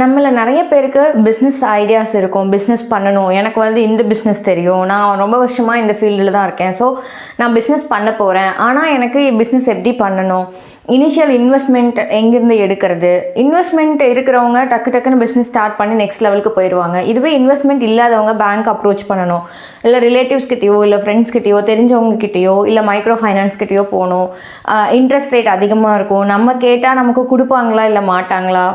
நம்மள நிறைய பேருக்கு பிஸ்னஸ் ஐடியாஸ் இருக்கும். பிஸ்னஸ் பண்ணணும். எனக்கு வந்து இந்த பிஸ்னஸ் தெரியும். நான் ரொம்ப வருஷமாக இந்த ஃபீல்டில் தான் இருக்கேன். ஸோ நான் பிஸ்னஸ் பண்ண போகிறேன் ஆனால் எனக்கு பிஸ்னஸ் எப்படி பண்ணணும்? இனிஷியல் இன்வெஸ்ட்மெண்ட் எங்கேருந்து எடுக்கிறது? இன்வெஸ்ட்மெண்ட் இருக்கிறவங்க டக்கு டக்குன்னு பிஸ்னஸ் ஸ்டார்ட் பண்ணி நெக்ஸ்ட் லெவலுக்கு போயிடுவாங்க இதுவே இன்வெஸ்ட்மெண்ட் இல்லாதவங்க பேங்க் அப்ரோச் பண்ணணும். இல்லை ரிலேட்டிவ்ஸ்கிட்டேயோ இல்லை ஃப்ரெண்ட்ஸ் தெரிஞ்சவங்கக்கிட்டேயோ இல்லை மைக்ரோ ஃபைனான்ஸ் கிட்டேயோ போகணும். இன்ட்ரெஸ்ட் ரேட் அதிகமாக இருக்கும். நம்ம கேட்டால் நமக்கு கொடுப்பாங்களா இல்லை மாட்டாங்களா?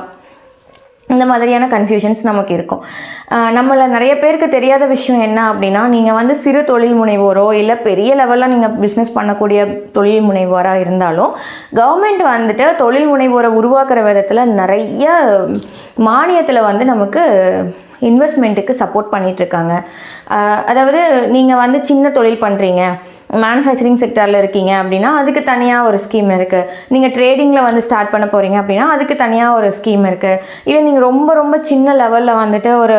இந்த மாதிரியான கன்ஃபியூஷன்ஸ் நமக்கு இருக்கும். நம்மளை நிறைய பேருக்கு தெரியாத விஷயம் என்ன அப்படின்னா நீங்கள் வந்து சிறு தொழில் முனைவோரோ இல்லை பெரிய லெவலில் நீங்கள் பிஸ்னஸ் பண்ணக்கூடிய தொழில் முனைவோராக இருந்தாலும் கவர்மெண்ட் வந்துட்டு தொழில் முனைவோரை உருவாக்குற விதத்தில் நிறைய மானியத்தில் வந்து நமக்கு இன்வெஸ்ட்மெண்ட்டுக்கு சப்போர்ட் பண்ணிகிட்ருக்காங்க அதாவது நீங்கள் வந்து சின்ன தொழில் பண்ணுறீங்க மேனுஃபேக்சரிங் செக்டரில் இருக்கீங்க அப்படின்னா அதுக்கு தனியாக ஒரு ஸ்கீம் இருக்குது நீங்கள் ட்ரேடிங்கில் வந்து ஸ்டார்ட் பண்ண போகிறீங்க அப்படின்னா அதுக்கு தனியாக ஒரு ஸ்கீம் இருக்குது இல்லை நீங்கள் ரொம்ப ரொம்ப சின்ன லெவலில் வந்துட்டு ஒரு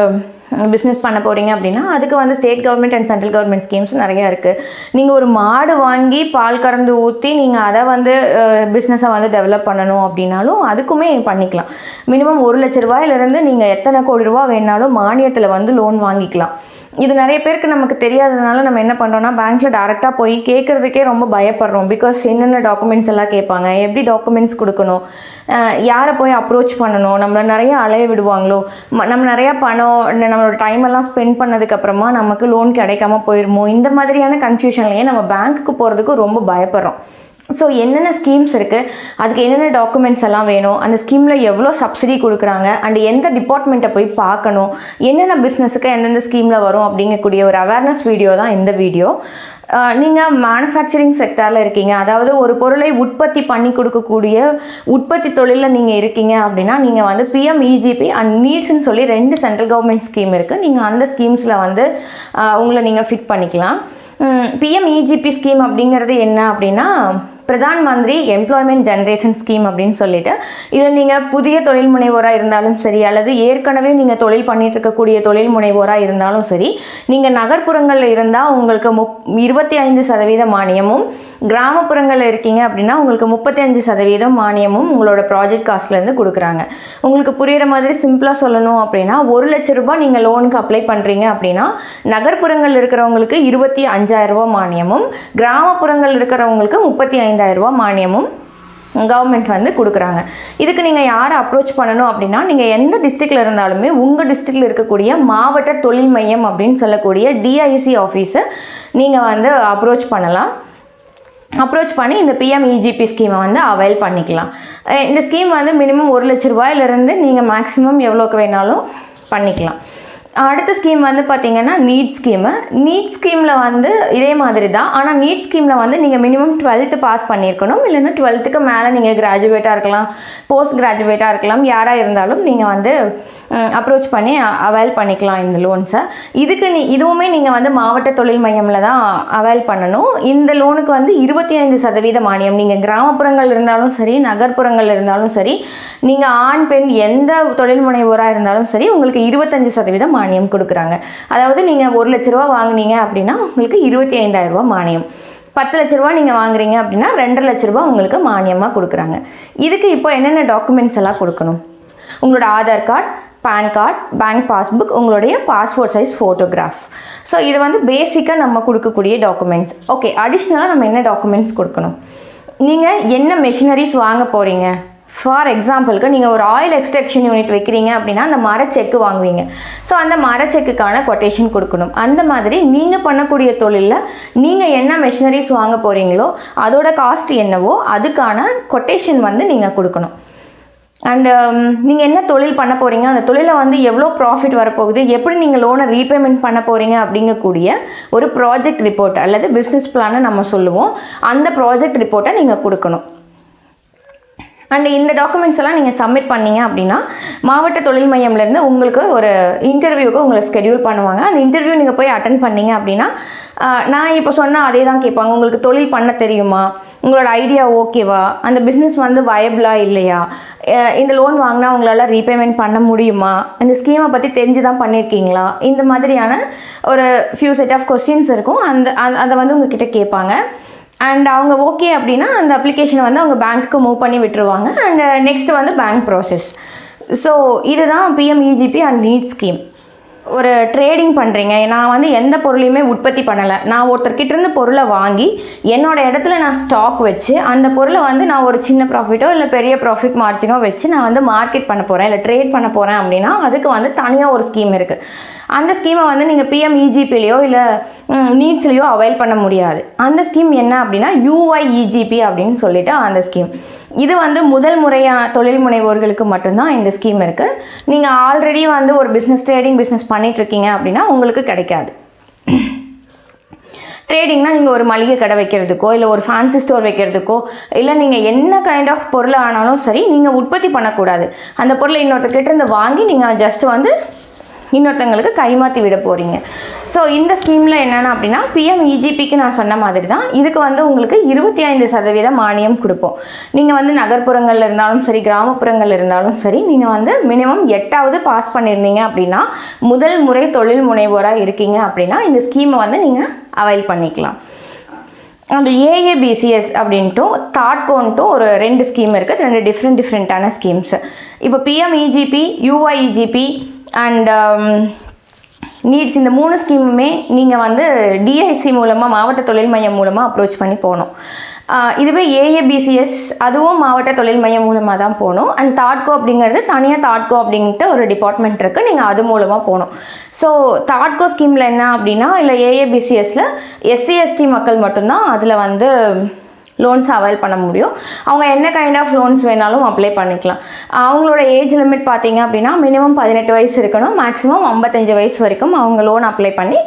பிஸ்னஸ் பண்ண போகிறீங்க அப்படின்னா அதுக்கு வந்து state government and central government schemes நிறையா இருக்குது நீங்கள் ஒரு மாடு வாங்கி பால் கறந்து ஊற்றி நீங்கள் அதை வந்து பிஸ்னஸை வந்து டெவலப் பண்ணணும் அப்படின்னாலும் அதுக்குமே பண்ணிக்கலாம். மினிமம் ஒரு லட்ச ரூபாயிலிருந்து நீங்கள் எத்தனை கோடி ரூபா வேணாலும் மானியத்தில் வந்து லோன் வாங்கிக்கலாம். இது நிறைய பேருக்கு நமக்கு தெரியாததுனால நம்ம என்ன பண்ணுறோம்னா பேங்க்கில் டேரெக்டாக போய் கேட்குறதுக்கே ரொம்ப பயப்படுறோம். பிகாஸ் என்னென்ன டாக்குமெண்ட்ஸ் எல்லாம் கேட்பாங்க? எப்படி டாக்குமெண்ட்ஸ் கொடுக்கணும்? யாரை போய் அப்ரோச் பண்ணணும்? நம்மளை நிறைய அலைய விடுவாங்களோ? ம- நம்ம நிறையா பணம் நம்மளோட டைம் எல்லாம் ஸ்பெண்ட் பண்ணதுக்கப்புறமா நமக்கு லோன் கிடைக்காம போயிடுமோ இந்த மாதிரியான கன்ஃபியூஷன்லேயே நம்ம பேங்க்குக்கு போகிறதுக்கு ரொம்ப பயப்படுறோம். ஸோ என்னென்ன ஸ்கீம்ஸ் இருக்குது அதுக்கு என்னென்ன டாக்குமெண்ட்ஸ் எல்லாம் வேணும்? அந்த ஸ்கீமில் எவ்வளோ சப்சிடி கொடுக்குறாங்க? அண்ட் எந்த டிபார்ட்மெண்ட்டை போய் பார்க்கணும்? என்னென்ன பிஸ்னஸுக்கு எந்தெந்த ஸ்கீமில் வரும்? அப்படிங்கக்கூடிய ஒரு அவேர்னஸ் வீடியோ தான் இந்த வீடியோ நீங்கள் மேனுஃபேக்சரிங் செக்டாரில் இருக்கீங்க. அதாவது ஒரு பொருளை உற்பத்தி பண்ணி கொடுக்கக்கூடிய உற்பத்தி தொழிலில் நீங்கள் இருக்கீங்க அப்படின்னா நீங்கள் வந்து பிஎம் இஜிபி அண்ட் நீட்ஸ்ன்னு சொல்லி ரெண்டு சென்ட்ரல் கவர்மெண்ட் ஸ்கீம் இருக்குது நீங்கள் அந்த ஸ்கீம்ஸில் வந்து உங்களை நீங்கள் ஃபிட் பண்ணிக்கலாம். பிஎம் இஜிபி ஸ்கீம் அப்படிங்கிறது என்ன அப்படின்னா Pradhan Mantri employment generation scheme அப்படின்னு சொல்லிட்டு இதில் நீங்கள் புதிய தொழில் முனைவோராக இருந்தாலும் சரி அல்லது ஏற்கனவே நீங்கள் தொழில் பண்ணிட்டு இருக்கக்கூடிய தொழில் முனைவோராக இருந்தாலும் சரி நீங்கள் நகர்ப்புறங்களில் இருந்தால் உங்களுக்கு முப் இருபத்தி ஐந்து சதவீத மானியமும் கிராமப்புறங்களில் இருக்கீங்க அப்படின்னா உங்களுக்கு முப்பத்தி அஞ்சு சதவீதம் மானியமும் உங்களோட ப்ராஜெக்ட் காஸ்ட்லேருந்து கொடுக்குறாங்க. உங்களுக்கு புரிகிற மாதிரி சிம்பிளாக சொல்லணும் அப்படின்னா ஒரு லட்ச ரூபாய் நீங்கள் லோனுக்கு அப்ளை பண்ணுறீங்க அப்படின்னா நகர்ப்புறங்கள் இருக்கிறவங்களுக்கு இருபத்தி அஞ்சாயிரம் ரூபாய் மானியமும் கிராமப்புறங்கள் இருக்கிறவங்களுக்கு முப்பத்தி ஐந்து ரூபாய் மானியமும் கவர்மெண்ட் வந்து கொடுக்குறாங்க. இதுக்கு நீங்கள் யாரை அப்ரோச் பண்ணணும் அப்படின்னா நீங்கள் எந்த டிஸ்ட்ரிக்டில் இருந்தாலுமே உங்கள் டிஸ்ட்ரிக்டில் இருக்கக்கூடிய மாவட்ட தொழில் மையம் அப்படின்னு சொல்லக்கூடிய டிஐசி ஆஃபீஸை நீங்கள் வந்து அப்ரோச் பண்ணலாம். அப்ரோச் பண்ணி இந்த பிஎம் இஜிபி ஸ்கீமை வந்து அவைல் பண்ணிக்கலாம். இந்த ஸ்கீம் வந்து மினிமம் ஒரு லட்ச ரூபாயிலிருந்து நீங்கள் மேக்ஸிமம் எவ்வளோக்கு வேணாலும் பண்ணிக்கலாம். அடுத்த ஸ்கீம் வந்து பார்த்திங்கன்னா நீட் ஸ்கீமு நீட் ஸ்கீமில் வந்து இதே மாதிரி தான் ஆனால் நீட் ஸ்கீமில் வந்து நீங்கள் மினிமம் டுவெல்த்து பாஸ் பண்ணியிருக்கணும். இல்லைன்னா டுவெல்த்துக்கு மேலே நீங்கள் கிராஜுவேட்டாக இருக்கலாம் போஸ்ட் கிராஜுவேட்டாக இருக்கலாம். யாராக இருந்தாலும் நீங்கள் வந்து அப்ரோச் பண்ணி அவைல் பண்ணிக்கலாம் இந்த லோன்ஸை இதுக்கு நீ இதுவுமே நீங்கள் வந்து மாவட்ட தொழில் மையமில் தான் அவைல் பண்ணணும். இந்த லோனுக்கு வந்து இருபத்தி ஐந்து சதவீத மானியம். நீங்கள் கிராமப்புறங்கள் இருந்தாலும் சரி நகர்ப்புறங்கள் இருந்தாலும் சரி நீங்கள் ஆண் பெண் எந்த தொழில் முனைவோராக இருந்தாலும் சரி உங்களுக்கு இருபத்தஞ்சு சதவீதம் மானியம் கொடுக்குறாங்க. அதாவது நீங்கள் ஒரு லட்ச ரூபா வாங்குனீங்க அப்படின்னா உங்களுக்கு இருபத்தி ஐந்தாயிரம் ரூபாய் மானியம். பத்து லட்ச ரூபா நீங்கள் வாங்குறீங்க அப்படின்னா ரெண்டரை லட்ச ரூபா உங்களுக்கு மானியமாக கொடுக்குறாங்க. இதுக்கு இப்போ என்னென்ன டாக்குமெண்ட்ஸ் எல்லாம் கொடுக்கணும்? உங்களோட Aadhaar card PAN card bank passbook உங்களுடைய பாஸ்போர்ட் சைஸ் ஃபோட்டோகிராஃப் ஸோ இது வந்து பேசிக்காக நம்ம கொடுக்கக்கூடிய டாக்குமெண்ட்ஸ் ஓகே அடிஷ்னலாக நம்ம என்ன டாக்குமெண்ட்ஸ் கொடுக்கணும்? நீங்கள் என்ன மெஷினரிஸ் வாங்க போகிறீங்க ஃபார் எக்ஸாம்பிளுக்கு நீங்கள் ஒரு ஆயில் எக்ஸ்ட்ரக்ஷன் யூனிட் வைக்கிறீங்க அப்படின்னா அந்த மர செக்கு வாங்குவீங்க. ஸோ அந்த மரச்செக்குக்கான கொட்டேஷன் கொடுக்கணும். அந்த மாதிரி நீங்கள் பண்ணக்கூடிய தொழிலில் நீங்கள் என்ன மெஷினரிஸ் வாங்க போகிறீங்களோ அதோட காஸ்ட் என்னவோ அதுக்கான கொட்டேஷன் வந்து நீங்கள் கொடுக்கணும். அண்டு um, நீங்கள் என்ன தொழில் பண்ண போகிறீங்க அந்த தொழிலை வந்து எவ்வளோ ப்ராஃபிட் வரப்போகுது? எப்படி நீங்கள் லோனை ரீபேமெண்ட் பண்ண போகிறீங்க அப்படிங்கக்கூடிய ஒரு ப்ராஜெக்ட் ரிப்போர்ட் அல்லது பிஸ்னஸ் பிளானை நம்ம சொல்லுவோம். அந்த ப்ராஜெக்ட் ரிப்போர்ட்டை நீங்கள் கொடுக்கணும். அண்ட் இந்த டாக்குமெண்ட்ஸ் எல்லாம் நீங்கள் சப்மிட் பண்ணீங்க அப்படின்னா மாவட்ட தொழில் மையம்லேருந்து உங்களுக்கு ஒரு இன்டர்வியூக்கு உங்களை ஸ்கெடியூல் பண்ணுவாங்க. அந்த இன்டர்வியூ நீங்கள் போய் அட்டன் பண்ணீங்க அப்படின்னா நான் இப்போ சொன்னால் அதே தான் கேட்பாங்க. உங்களுக்கு தொழில் பண்ண தெரியுமா? உங்களோட ஐடியா ஓகேவா அந்த பிஸ்னஸ் வந்து வயபிளா இல்லையா? இந்த லோன் வாங்கினா உங்களால் ரீபேமெண்ட் பண்ண முடியுமா? இந்த ஸ்கீமை பற்றி தெரிஞ்சு தான் பண்ணியிருக்கீங்களா இந்த மாதிரியான ஒரு ஃபியூ செட் ஆஃப் கொஸ்டின்ஸ் இருக்கும். அந்த அதை வந்து உங்ககிட்ட கேட்பாங்க. அண்ட் அவங்க ஓகே அப்படின்னா அந்த அப்ளிகேஷனை வந்து அவங்க பேங்க்குக்கு மூவ் பண்ணி விட்டுருவாங்க. அண்ட் நெக்ஸ்ட் வந்து பேங்க் ப்ராசஸ் ஸோ இதுதான் பிஎம்இஜிபி அண்ட் நீட் ஸ்கீம் ஒரு ட்ரேடிங் பண்ணுறீங்க நான் வந்து எந்த பொருளையுமே உற்பத்தி பண்ணலை. நான் ஒருத்தர்கிட்டருந்து பொருளை வாங்கி என்னோட இடத்துல நான் ஸ்டாக் வச்சு அந்த பொருளை வந்து நான் ஒரு சின்ன ப்ராஃபிட்டோ இல்லை பெரிய ப்ராஃபிட் மார்ஜினோ வச்சு நான் வந்து மார்க்கெட் பண்ண போகிறேன் இல்லை ட்ரேட் பண்ண போகிறேன் அப்படின்னா அதுக்கு வந்து தனியாக ஒரு ஸ்கீம் இருக்குது அந்த ஸ்கீமை வந்து நீங்கள் பிஎம்இஜிபிலேயோ இல்லை நீட்ஸ்லேயோ அவைல் பண்ண முடியாது. அந்த ஸ்கீம் என்ன அப்படின்னா யூஐஇஜிபி அப்படின்னு சொல்லிட்டு அந்த ஸ்கீம் இது வந்து முதல் முறையாக தொழில் முனைவோர்களுக்கு மட்டும்தான் இந்த ஸ்கீம் இருக்குது நீங்கள் ஆல்ரெடி வந்து ஒரு பிஸ்னஸ் ட்ரேடிங் பிஸ்னஸ் பண்ணிகிட்ருக்கீங்க அப்படின்னா உங்களுக்கு கிடைக்காது. ட்ரேடிங்னால் நீங்கள் ஒரு மளிகை கடை வைக்கிறதுக்கோ இல்லை ஒரு ஃபேன்சி ஸ்டோர் வைக்கிறதுக்கோ இல்லை நீங்கள் என்ன கைண்ட் ஆஃப் பொருள் ஆனாலும் சரி நீங்கள் உற்பத்தி பண்ணக்கூடாது. அந்த பொருளை இன்னொருத்தர்கிட்ட இருந்து வாங்கி நீங்கள் ஜஸ்ட் வந்து இன்னொருத்தங்களுக்கு கைமாற்றி விட போகிறீங்க ஸோ இந்த ஸ்கீமில் என்னென்ன அப்படின்னா பிஎம் இஜிபிக்கு நான் சொன்ன மாதிரி தான் இதுக்கு வந்து உங்களுக்கு இருபத்தி ஐந்து சதவீதம் மானியம் கொடுப்போம். நீங்கள் வந்து நகர்ப்புறங்களில் இருந்தாலும் சரி கிராமப்புறங்கள் இருந்தாலும் சரி நீங்கள் வந்து மினிமம் எட்டாவது பாஸ் பண்ணியிருந்தீங்க அப்படின்னா முதல் முறை தொழில் முனைவோராக இருக்கீங்க அப்படின்னா இந்த ஸ்கீமை வந்து நீங்கள் அவைல் பண்ணிக்கலாம். அண்ட் ஏஏபிசிஎஸ் அப்படின்ட்டு தாட்கோன்ட்டும் ஒரு ரெண்டு ஸ்கீம் இருக்குது ரெண்டு டிஃப்ரெண்ட் டிஃப்ரெண்ட்டான ஸ்கீம்ஸ் இப்போ PMEGP UYEGP and NEEDS um, இந்த மூணு ஸ்கீமுமே நீங்கள் வந்து டிஐசி மூலமாக மாவட்ட தொழில் மையம் மூலமாக அப்ரோச் பண்ணி போகணும். இதுவே ஏஏபிசிஎஸ் அதுவும் மாவட்ட தொழில் மையம் மூலமாக தான் போகணும். அண்ட் தாட்கோ அப்படிங்கிறது தனியாக தாட்கோ அப்படின்ட்டு ஒரு டிபார்ட்மெண்ட் இருக்குது நீங்கள் அது மூலமாக போகணும். ஸோ தாட்கோ ஸ்கீமில் என்ன அப்படின்னா இல்லை ஏஏபிசிஎஸ்சில் எஸ்சி எஸ்டி மக்கள் மட்டும்தான் அதில் வந்து லோன்ஸ் அவைல் பண்ண முடியும். அவங்க என்ன கைண்ட் ஆஃப் லோன்ஸ் வேணாலும் அப்ளை பண்ணிக்கலாம். அவங்களோட ஏஜ் லிமிட் பார்த்தீங்க அப்படின்னா மினிமம் பதினெட்டு வயசு இருக்கணும். மேக்ஸிமம் ஐம்பத்தஞ்சு வயசு வரைக்கும் அவங்க லோன் அப்ளை பண்ணி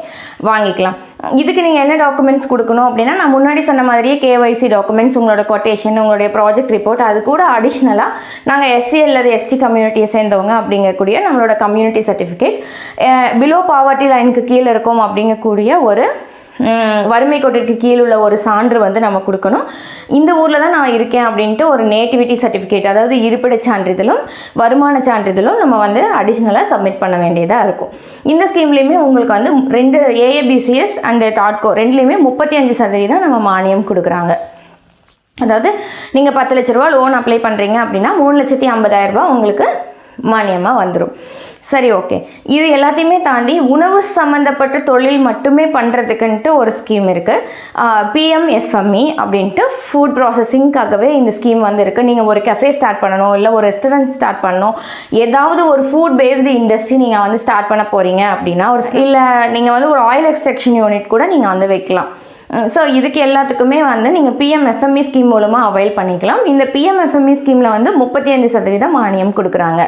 வாங்கிக்கலாம். இதுக்கு நீங்கள் என்ன டாக்குமெண்ட்ஸ் கொடுக்கணும் அப்படின்னா நான் முன்னாடி சொன்ன மாதிரியே கேஒய்சி டாக்குமெண்ட்ஸ் உங்களோட கொட்டேஷன் உங்களுடைய ப்ராஜெக்ட் ரிப்போர்ட் அது கூட அடிஷ்னலாக நாங்கள் எஸ்சி அல்லது எஸ்டி கம்யூனிட்டியை சேர்ந்தவங்க அப்படிங்கக்கூடிய நம்மளோட கம்யூனிட்டி சர்டிஃபிகேட் பிலோ பாவர்ட்டி லைனுக்கு கீழே இருக்கும் அப்படிங்கக்கூடிய ஒரு வறுமை கோட்டிற்கு கீழ் உள்ள ஒரு சான்று வந்து நம்ம கொடுக்கணும். இந்த ஊரில் தான் நான் இருக்கேன் அப்படின்ட்டு ஒரு நேட்டிவிட்டி சர்டிஃபிகேட் அதாவது இருப்பிடச் சான்றிதழும் வருமான சான்றிதழும் நம்ம வந்து அடிஷ்னலாக சப்மிட் பண்ண வேண்டியதாக இருக்கும். இந்த ஸ்கீம்லேயுமே உங்களுக்கு வந்து ரெண்டு ஏஏபிசிஎஸ் அண்டு தாட்கோ ரெண்டுலேயுமே முப்பத்தி அஞ்சு சதவீதம் நம்ம மானியம் கொடுக்குறாங்க. அதாவது நீங்கள் பத்து லட்ச ரூபா லோன் அப்ளை பண்ணுறீங்க அப்படின்னா மூணு லட்சத்தி ஐம்பதாயிரரூபா ரூபாய் உங்களுக்கு மானியமாக வந்துடும் சரி ஓகே இது எல்லாத்தையுமே தாண்டி உணவு சம்மந்தப்பட்ட தொழில் மட்டுமே பண்ணுறதுக்குன்ட்டு ஒரு ஸ்கீம் இருக்குது பிஎம்எஃப்எம்இ அப்படின்ட்டு ஃபுட் ப்ராசஸிங்காகவே இந்த ஸ்கீம் வந்து இருக்குது நீங்கள் ஒரு கஃபே ஸ்டார்ட் பண்ணணும் இல்லை ஒரு ரெஸ்டாரண்ட் ஸ்டார்ட் பண்ணணும். ஏதாவது ஒரு ஃபுட் பேஸ்டு இண்டஸ்ட்ரி நீங்கள் வந்து ஸ்டார்ட் பண்ண போகிறீங்க அப்படின்னா ஒரு இல்லை நீங்கள் வந்து ஒரு ஆயில் எக்ஸ்ட்ரக்ஷன் யூனிட் கூட நீங்கள் வந்து வைக்கலாம். ஸோ இதுக்கு எல்லாத்துக்குமே வந்து நீங்கள் பிஎம்எஃப்எம்இ ஸ்கீம் மூலமாக அவைல் பண்ணிக்கலாம். இந்த பிஎம்எஃப்எம்இ ஸ்கீமில் வந்து முப்பத்தி ஐந்து சதவீதம் மானியம் கொடுக்குறாங்க.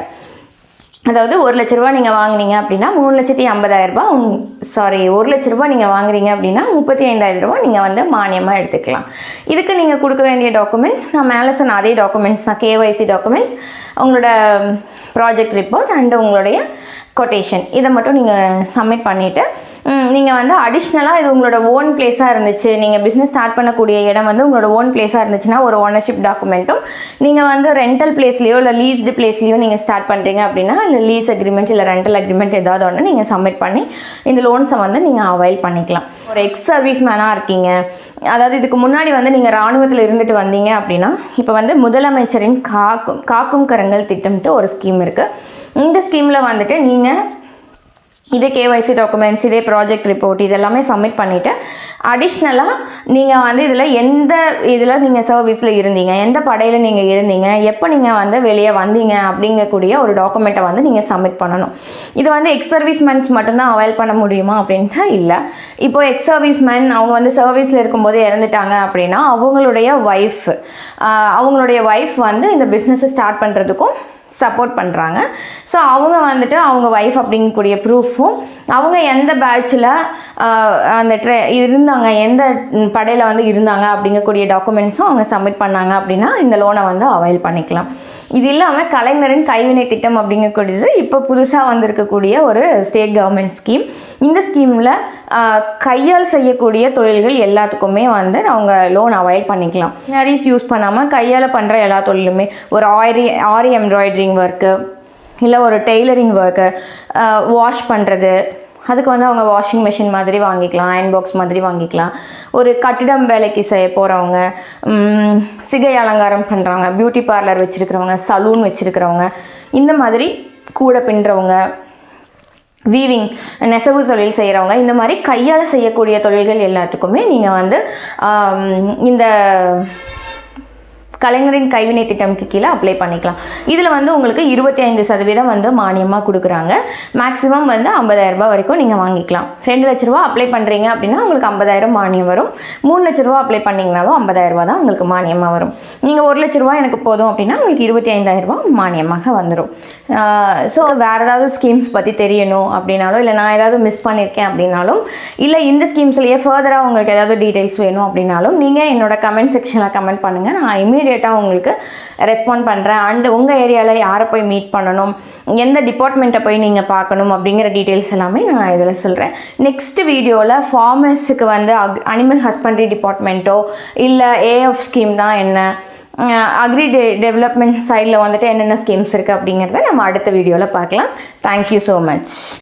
அதாவது ஒரு லட்ச ரூபா நீங்கள் வாங்குனீங்க அப்படின்னா மூணு லட்சத்தி ஐம்பதாயிரரூபா உங் சாரி ஒரு லட்ச ரூபா நீங்கள் வாங்குறீங்க அப்படின்னா முப்பத்தி ஐந்தாயிரம் ரூபாய் நீங்கள் வந்து மானியமாக எடுத்துக்கலாம். இதுக்கு நீங்கள் கொடுக்க வேண்டிய டாக்குமெண்ட்ஸ் நான் மேலே சொன்ன அதே டாக்குமெண்ட்ஸ் தான் கேஒய்சி டாக்குமெண்ட்ஸ் உங்களோட ப்ராஜெக்ட் ரிப்போர்ட் அண்ட் உங்களுடைய கொட்டேஷன் இதை மட்டும் நீங்கள் சப்மிட் பண்ணிவிட்டு நீங்கள் வந்து அடிஷ்னலாக இது உங்களோட ஓன் பிளேஸாக இருந்துச்சு. நீங்கள் பிஸ்னஸ் ஸ்டார்ட் பண்ணக்கூடிய இடம் வந்து உங்களோட ஓன் பிளேஸாக இருந்துச்சுன்னா ஒரு ஓனர்ஷிப் டாக்குமெண்ட்டும் நீங்கள் வந்து ரெண்டல் பிளேஸ்லையோ இல்லை லீஸ்டு பிளேஸ்லையோ நீங்கள் ஸ்டார்ட் பண்ணுறீங்க அப்படின்னா இல்லை லீஸ் அக்ரிமெண்ட் இல்லை ரெண்டல் அக்ரிமெண்ட் ஏதாவது ஒன்று நீங்கள் சப்மிட் பண்ணி இந்த லோன்ஸை வந்து நீங்கள் அவைல் பண்ணிக்கலாம். ஒரு எக்ஸ் சர்வீஸ் மேனாக இருக்கீங்க. அதாவது இதுக்கு முன்னாடி வந்து நீங்கள் ராணுவத்தில் இருந்துட்டு வந்தீங்க அப்படின்னா இப்போ வந்து முதலமைச்சரின் காக்கும் காக்கும் கரங்கள் திட்டம்ட்டு ஒரு ஸ்கீம் இருக்குது இந்த ஸ்கீமில் வந்துட்டு நீங்கள் இதே கேஒய்சி டாக்குமெண்ட்ஸ் இதே ப்ராஜெக்ட் ரிப்போர்ட் இதெல்லாமே சப்மிட் பண்ணிவிட்டு அடிஷ்னலாக நீங்கள் வந்து இதில் எந்த இதில் நீங்கள் சர்வீஸில் இருந்தீங்க எந்த படையில் நீங்கள் இருந்தீங்க எப்போ நீங்கள் வந்து வெளியே வந்தீங்க அப்படிங்கக்கூடிய ஒரு டாக்குமெண்ட்டை வந்து நீங்கள் சப்மிட் பண்ணணும். இது வந்து எக்ஸ் சர்வீஸ்மேன்ஸ் மட்டும்தான் அவைல் பண்ண முடியுமா அப்படின்ட்டு இல்லை. இப்போ எக்ஸ் சர்வீஸ்மேன் அவங்க வந்து சர்வீஸில் இருக்கும்போது இறந்துட்டாங்க அப்படின்னா அவங்களுடைய ஒய்ஃப் அவங்களுடைய ஒய்ஃப் வந்து இந்த பிஸ்னஸை ஸ்டார்ட் பண்ணுறதுக்கும் சப்போர்ட் பண்ணுறாங்க ஸோ அவங்க வந்துட்டு அவங்க ஒய்ஃப் அப்படிங்கக்கூடிய ப்ரூஃபும் அவங்க எந்த பேட்சில் அந்த ட்ரெ இருந்தாங்க எந்த படையில் வந்து இருந்தாங்க அப்படிங்கக்கூடிய டாக்குமெண்ட்ஸும் அவங்க சப்மிட் பண்ணாங்க அப்படின்னா இந்த லோனை வந்து அவைல் பண்ணிக்கலாம். இது இல்லாமல் கலைஞரின் கைவினை திட்டம் அப்படிங்கக்கூடியது இப்போ புதுசாக வந்திருக்கக்கூடிய ஒரு ஸ்டேட் கவர்மெண்ட் ஸ்கீம் இந்த ஸ்கீமில் கையால் செய்யக்கூடிய தொழில்கள் எல்லாத்துக்குமே வந்து அவங்க லோன் அவைல் பண்ணிக்கலாம். நிறைய யூஸ் பண்ணாமல் கையால் பண்ணுற எல்லா தொழிலுமே. ஒரு ஆரி ஆரி எம்ப்ராய்டரிங் ஒர்க்கு இல்லை ஒரு டெய்லரிங் ஒர்க்கு வாஷ் பண்ணுறது அதுக்கு வந்து அவங்க வாஷிங் மிஷின் மாதிரி வாங்கிக்கலாம் அயன் பாக்ஸ் மாதிரி வாங்கிக்கலாம். ஒரு கட்டிடம் வேலைக்கு செய்ய போகிறவங்க சிகை அலங்காரம் பண்ணுறவங்க பியூட்டி பார்லர் வச்சுருக்கிறவங்க சலூன் வச்சுருக்கிறவங்க இந்த மாதிரி கூட பின்னுறவங்க வீவிங் நெசவு தொழில் செய்கிறவங்க இந்த மாதிரி கையால் செய்யக்கூடிய தொழில்கள் எல்லாத்துக்குமே நீங்கள் வந்து இந்த கலைஞரின் கைவினை திட்டம்க்கு கீழே அப்ளை பண்ணிக்கலாம். இதில் வந்து உங்களுக்கு இருபத்தி ஐந்து சதவீதம் வந்து மானியமாக கொடுக்குறாங்க. மேக்ஸிமம் வந்து 50000 ரூபாய் வரைக்கும் நீங்கள் வாங்கிக்கலாம். ரெண்டு லட்ச ரூபா அப்ளை பண்ணுறீங்க அப்படின்னா உங்களுக்கு ஐம்பதாயிரம் மானியம் வரும். மூணு லட்ச ரூபா அப்ளை பண்ணிங்கனாலும் ஐம்பதாயிரரூபா தான் உங்களுக்கு மானியமாக வரும். நீங்கள் ஒரு லட்ச ரூபா எனக்கு போதும் அப்படின்னா உங்களுக்கு இருபத்தி ஐந்தாயிரரூபா மானியமாக வந்துடும் ஸோ வேறு ஏதாவது ஸ்கீம்ஸ் பற்றி தெரியணும் அப்படின்னாலும் இல்லை நான் ஏதாவது மிஸ் பண்ணியிருக்கேன் அப்படின்னாலும் இல்லை இந்த ஸ்கீம்ஸ்லேயே ஃபர்தராக உங்களுக்கு ஏதாவது டீட்டெயில்ஸ் வேணும் அப்படின்னாலும் நீங்கள் என்னோடய கமெண்ட் செக்ஷனில் கமெண்ட் பண்ணுங்கள் நான் இமீடியட்டாக உங்களுக்கு ரெஸ்பாண்ட் பண்ணுறேன் அண்டு உங்கள் ஏரியாவில் யாரை போய் மீட் பண்ணணும் எந்த டிபார்ட்மெண்ட்டை போய் நீங்கள் பார்க்கணும் அப்படிங்கிற டீட்டெயில்ஸ் எல்லாமே நான் இதில் சொல்கிறேன் நெக்ஸ்ட் வீடியோவில் ஃபார்மர்ஸுக்கு வந்து அனிமல் ஹஸ்பண்ட்ரி டிபார்ட்மெண்ட்டோ இல்லை ஏஎஃப் ஸ்கீம் தான் என்ன? அக்ரி டெ டெவலப்மெண்ட் சைடில் வந்துட்டு என்னென்ன ஸ்கீம்ஸ் இருக்குது அப்படிங்கிறத நம்ம அடுத்த வீடியோவில் பார்க்கலாம். Thank you so much